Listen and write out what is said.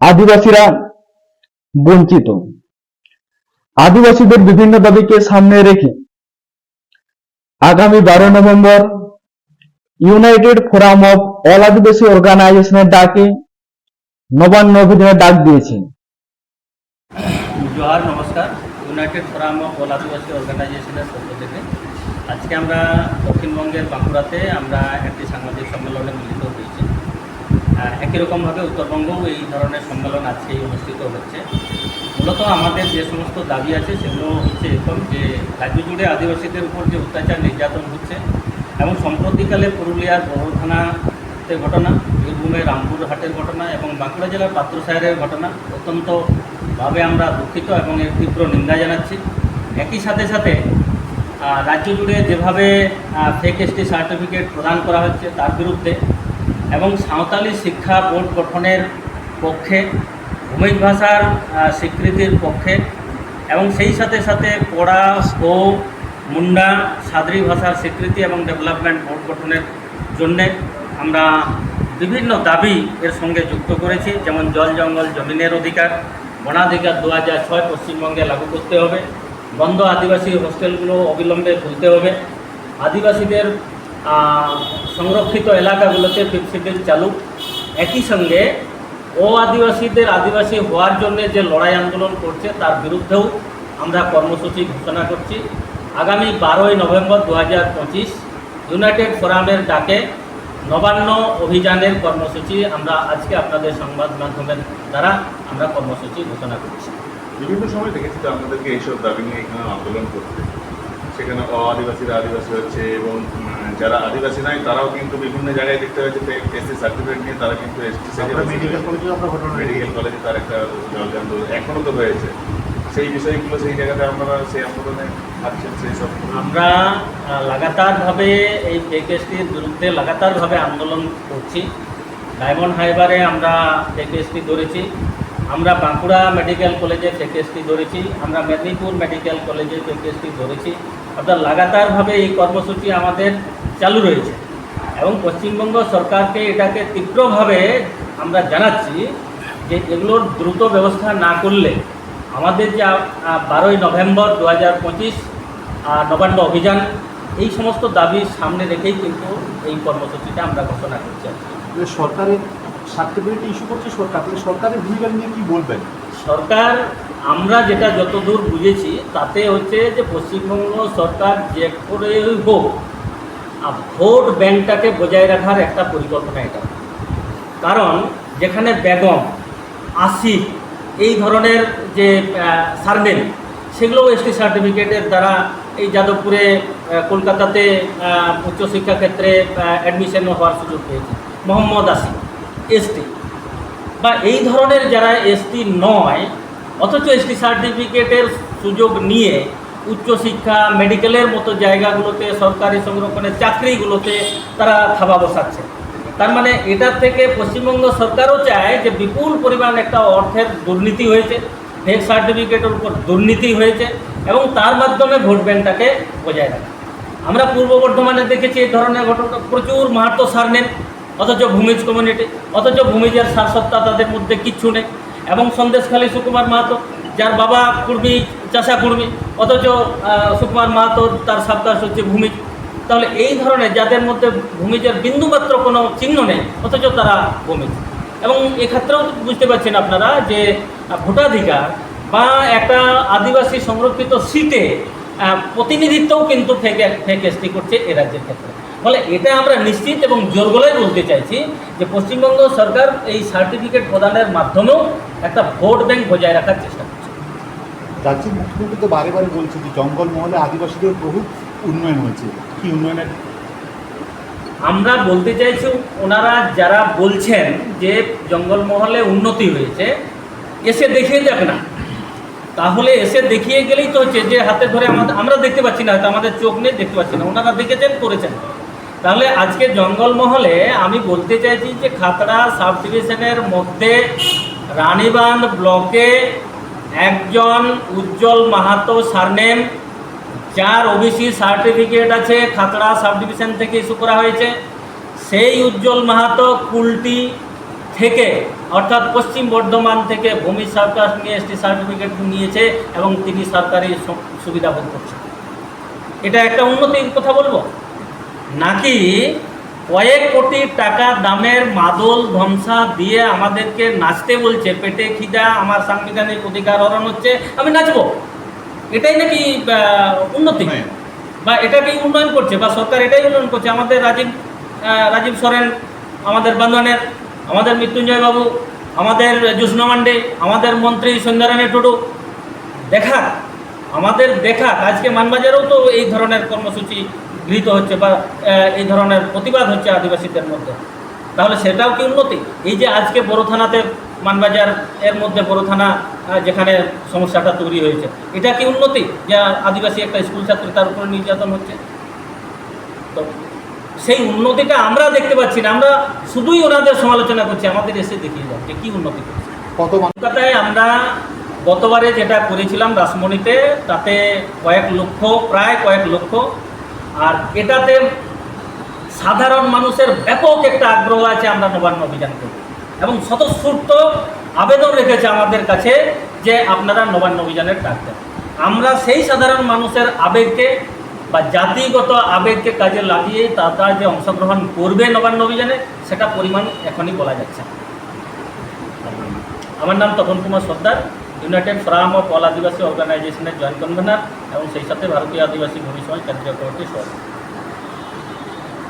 আদিবাসীরা বঞ্চিত। আদিবাসীদের বিভিন্ন দাবিকে সামনে রেখে আগামী বারো November united forum of all Adivasi অর্গানাইজেশনের ডাকে নবান্ন অভিযানের ডাক দিয়েছে। জোহার, নমস্কার। United forum of all Adivasi অর্গানাইজেশনের পক্ষ থেকে। আজকে আমরা দক্ষিণবঙ্গের বাঁকুড়াতে আমরা একটি সাংবাদিক সম্মেলনে মিলিত একই রকমভাবে উত্তরবঙ্গেও এই ধরনের সম্মেলন আজকেই অনুষ্ঠিত হচ্ছে। মূলত আমাদের যে সমস্ত দাবি আছে সেগুলো হচ্ছে এরকম যে রাজ্য জুড়ে আদিবাসীদের উপর যে অত্যাচার, নির্যাতন হচ্ছে এবং সম্প্রতিকালে পুরুলিয়ার বড় থানাতে ঘটনা, বীরভূমের রামপুরহাটের ঘটনা এবং বাঁকুড়া জেলার পাত্রসাহের ঘটনা অত্যন্তভাবে আমরা দুঃখিত এবং এর তীব্র নিন্দা জানাচ্ছি। একই সাথে সাথে রাজ্য জুড়ে যেভাবে ফেক এসটি সার্টিফিকেট প্রদান করা হচ্ছে তার বিরুদ্ধে এবং সাঁওতালি শিক্ষা বোর্ড গঠনের পক্ষে, ভূমিক ভাষার স্বীকৃতির পক্ষে এবং সেই সাথে সাথে পড়া, ও মুন্ডা, সাদরি ভাষার স্বীকৃতি এবং ডেভেলপমেন্ট বোর্ড গঠনের জন্যে আমরা বিভিন্ন দাবি এর সঙ্গে যুক্ত করেছি, যেমন জল জঙ্গল জমিনের অধিকার, বনাধিকার দু হাজার ছয় পশ্চিমবঙ্গে লাগু করতে হবে, বন্ধ আদিবাসী হোস্টেলগুলো অবিলম্বে খুলতে হবে, আদিবাসীদের সংরক্ষিত এলাকাগুলোতে শিডিউল চালু। একই সঙ্গে ও আদিবাসীদের আদিবাসী হওয়ার জন্য যে লড়াই আন্দোলন করছে, তার বিরুদ্ধেও আমরা কর্মসূচি ঘোষণা করছি। আগামী বারোই নভেম্বর দু হাজার পঁচিশ ইউনাইটেড ফোরামের ডাকে নবান্ন অভিযানের কর্মসূচি আমরা আজকে আপনাদের সংবাদ মাধ্যমের দ্বারা আমরা কর্মসূচি ঘোষণা করছি। বিভিন্ন সময় দেখেছি তো আপনাদেরকে এইসব দাবি নিয়ে এখানে আন্দোলন করতে সেখানে অ আদিবাসীরা আদিবাসী হচ্ছে এবং যারা আদিবাসী নাই তারাও কিন্তু বিভিন্ন জায়গায় দেখতে হয়েছে এসসি সার্টিফিকেট নিয়ে তারা কিন্তু এসটি মেডিকেল কলেজে আমরা ঘটনা মেডিকেল কলেজে তার একটা জল আন্দোলন এখনও তো হয়েছে। সেই বিষয়গুলো সেই জায়গাতে আপনারা সেই আন্দোলনে থাকছেন সেই সব। আমরা লাগাতারভাবে এই প্যাকেজটির বিরুদ্ধে লাগাতারভাবে আন্দোলন করছি। ডায়মন্ড হাইবারে আমরা প্যাকেজটি ধরেছি। আমরা বাঁকুড়া মেডিকেল কলেজে প্যাকেজটি ধরেছি। আমরা মেদিনীপুর মেডিকেল কলেজে প্যাকেজটি ধরেছি। অর্থাৎ লাগাতারভাবে এই কর্মসূচি আমাদের চালু রয়েছে। এবং পশ্চিমবঙ্গ সরকারকে এটাকে তীব্রভাবে আমরা জানাচ্ছি যে এগুলোর দ্রুত ব্যবস্থা না করলে আমাদের যে বারোই নভেম্বর দু হাজার পঁচিশ নবান্ন অভিযান, এই সমস্ত দাবি সামনে রেখেই কিন্তু এই কর্মসূচিটা আমরা ঘোষণা করছি। সরকারের সার্টিফিকেট ইস্যু করছে সরকার সরকারের ভূমিকা নিয়ে কি বলবেন? সরকার, আমরা যেটা যতদূর বুঝেছি, তাতে হচ্ছে যে পশ্চিমবঙ্গ সরকার যে করেই হোক ভোট ব্যাংকটাকে বজায় রাখার একটা পরিকল্পনা এটা। কারণ যেখানে বেগম, আসিফ এই ধরনের যে সারনেম সেগুলো এসটি সার্টিফিকেটের দ্বারা এই যাদবপুরে কলকাতাতে উচ্চশিক্ষা ক্ষেত্রে অ্যাডমিশন হওয়ার সুযোগ পেয়েছে। মোহাম্মদ আসিফ এসটি বা এই ধরনের যারা এসটি নয়, অথচ এসটি সার্টিফিকেটের সুযোগ নিয়ে উচ্চশিক্ষা, মেডিকেলের মতো জায়গাগুলোতে, সরকারি সংরক্ষণের চাকরিগুলোতে তারা থাবা বসাচ্ছে। তার মানে এটার থেকে পশ্চিমবঙ্গ সরকারও চায় যে বিপুল পরিমাণ একটা অর্থের দুর্নীতি হয়েছে ফেক সার্টিফিকেটের উপর দুর্নীতি হয়েছে, এবং তার মাধ্যমে ভোট ব্যাংকটাকে বজায় রাখা। আমরা পূর্ব বর্ধমানে দেখেছি এই ধরনের ঘটনা, প্রচুর মাহাতো সার নেন। অথচ ভূমিজ কমিউনিটি, অথচ ভূমিজের সারসত্তা তাদের মধ্যে কিচ্ছু নেই। এবং সন্দেশখালী সুকুমার মাহাতো, যার বাবা কুর্মী, চাষা কুর্মী, অথচ সুকুমার মাহাতো তার সাবকাশ হচ্ছে ভূমিজ। তাহলে এই ধরনের যাদের মধ্যে ভূমিজের বিন্দুমাত্র কোনো চিহ্ন নেই, অথচ তারা ভূমিজ। এবং এক্ষেত্রেও বুঝতে পারছেন আপনারা যে ভোটাধিকার বা একটা আদিবাসী সংরক্ষিত সিটে প্রতিনিধিত্বও কিন্তু ফেক ফেক করছে এ রাজ্যের ক্ষেত্রে। ফলে এটা আমরা নিশ্চিত এবং জোর গলায় বলতে চাইছি যে পশ্চিমবঙ্গ সরকার এই সার্টিফিকেট প্রদানের মাধ্যমেও একটা ভোট ব্যাংক বজায় রাখার চেষ্টা করছে। রাজ্যের মুখ্যমন্ত্রী তো বারে বারে বলছে যে জঙ্গলমহলে আদিবাসীদের বহু উন্নয়ন হয়েছে। কি উন্নয়নের আমরা বলতে চাইছি ওনারা যারা বলছেন যে জঙ্গলমহলে উন্নতি হয়েছে এসে দেখিয়ে যাক না। তাহলে এসে দেখিয়ে গেলেই তো হচ্ছে যে হাতে ধরে আমাদের আমরা দেখতে পাচ্ছি না হয়তো আমাদের চোখ নেই দেখতে পাচ্ছি না। ওনারা দেখেছেন করেছেন। তাহলে আজকে জঙ্গলমহলে আমি বলতে চাইছি যে খাতড়া সাব ডিভিশনের মধ্যে রানীবাঁধ ব্লকে একজন উজ্জ্বল মাহাতো সারনেম, যার ওবিসি সার্টিফিকেট আছে, খাতড়া সাব ডিভিশন থেকে ইস্যু করা হয়েছে। সেই উজ্জ্বল মাহাতো কুলটি থেকে, অর্থাৎ পশ্চিম বর্ধমান থেকে ভূমি সরকার নিয়ে এসটি সার্টিফিকেট নিয়েছে এবং তিনি সরকারি সুবিধা ভোগ করছেন। এটা একটা উন্নতির কথা বলব? নাকি কয়েক কোটি টাকা দামের মাদল ধ্বংসা দিয়ে আমাদেরকে নাচতে বলছে? পেটে খিদা আমার সাংবিধানিক অধিকার হরণ হচ্ছে। আমি নাচবো। এটাই নাকি উন্নতি? উন্নয়ন। বা এটাকেই উন্নয়ন করছে? বা সরকার এটাই উন্নয়ন করছে? আমাদের রাজীব রাজীব সরেন আমাদের বান্ধবানের আমাদের মৃত্যুঞ্জয় বাবু আমাদের জুষ্ণ মান্ডে আমাদের মন্ত্রী সন্ধ্যারানী টুডু। দেখা। আমাদের দেখা আজকে মানবাজারেও তো এই ধরনের কর্মসূচি গৃহীত হচ্ছে বা এই ধরনের প্রতিবাদ হচ্ছে আদিবাসীদের মধ্যে। তাহলে সেটাও কি উন্নতি? এই যে আজকে বড় থানাতে মানবাজার এর মধ্যে বড় থানা যেখানে সমস্যাটা তৈরি হয়েছে এটা কি উন্নতি? যে আদিবাসী একটা স্কুল ছাত্রী তার উপরে নির্যাতন হচ্ছে? তো সেই উন্নতিটা আমরা দেখতে পাচ্ছি না আমরা শুধুই ওনাদের সমালোচনা করছি আমাদের এসে দেখিয়ে যাচ্ছে কি উন্নতি করছে। কত কলকাতায় আমরা গতবারে যেটা করেছিলাম রাসমণিতে, তাতে কয়েক লক্ষ, প্রায় কয়েক লক্ষ। আর এটাতে সাধারণ মানুষের ব্যাপক একটা আগ্রহ আছে আমরা নবান্ন অভিযান করব। এবং স্বতঃস্ফূর্ত আবেদন রেখেছে আমাদের কাছে যে আপনারা নবান্ন অভিযানের ডাক দেন। আমরা সেই সাধারণ মানুষের আবেগকে বা জাতিগত আবেগকে কাজে লাগিয়ে তারা যে অংশগ্রহণ করবে নবান্ন অভিযানে, সেটা পরিমাণ এখনই বলা যাচ্ছে। আমার নাম Tapan Kumar Sardar. United forum of all Adivasi অর্গানাইজেশনের জয়েন্ট কনভেনার এবং সেই সাথে ভারতীয় আদিবাসী ভূমি সমাজ কেন্দ্রীয় কমিটির সভাপতি।